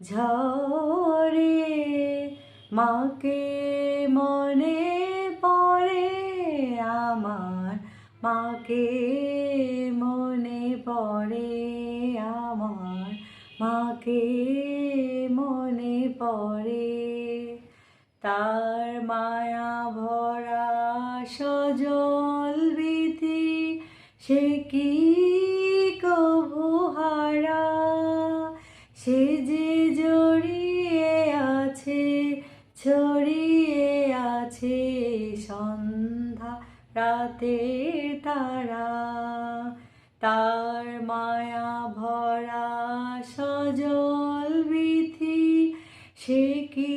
ঝরে মাকে মনে পড়ে আমার, মাকে মনে পড়ে আমার, মাকে মনে পড়ে তার মায়া ভরা সজল বিধি সে কি সে জড়িয়ে আছে, ছড়িয়ে আছে সন্ধ্যা রাতের তারা। তার মায়া ভরা সজল বিধি, সে কি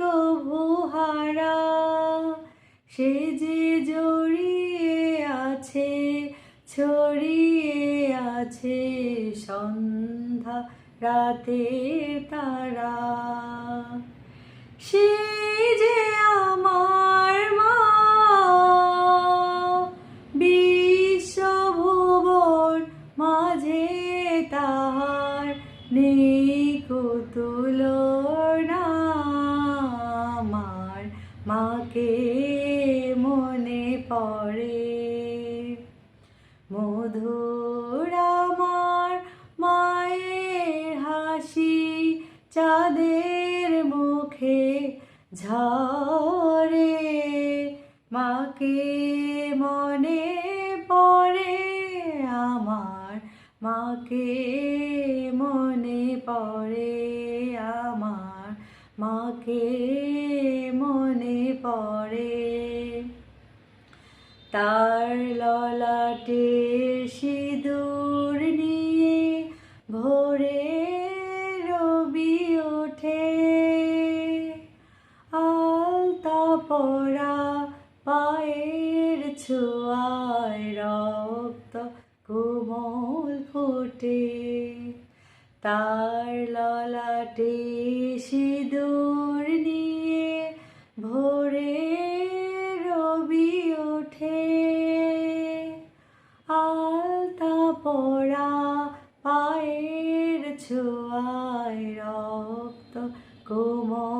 কভুহারা সে যে জড়িয়ে আছে, ছড়িয়ে আছে সন্ধ্যা রাতের তারা। সে যে আমার মা মাঝে তাহার নেই কুতুলনা আমার মাকে মনে পড়ে মধুর চাঁদের মুখে ঝরে, মাকে মনে পড়ে আমার, মাকে মনে পড়ে আমার, মাকে মনে পড়ে। তার ললাটে সিঁদুর তার ললাটে সিঁদুর নিয়ে ভোরে রবি ওঠে। আলতা পড়া পায়ের ছোঁয়ায় রক্ত কোমল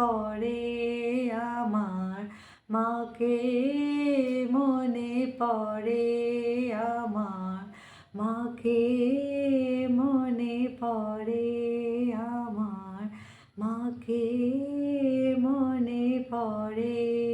পড়ে আমার মাকে মনে পড়ে আমার মাকে মনে পড়ে আমার মাকে মনে পড়ে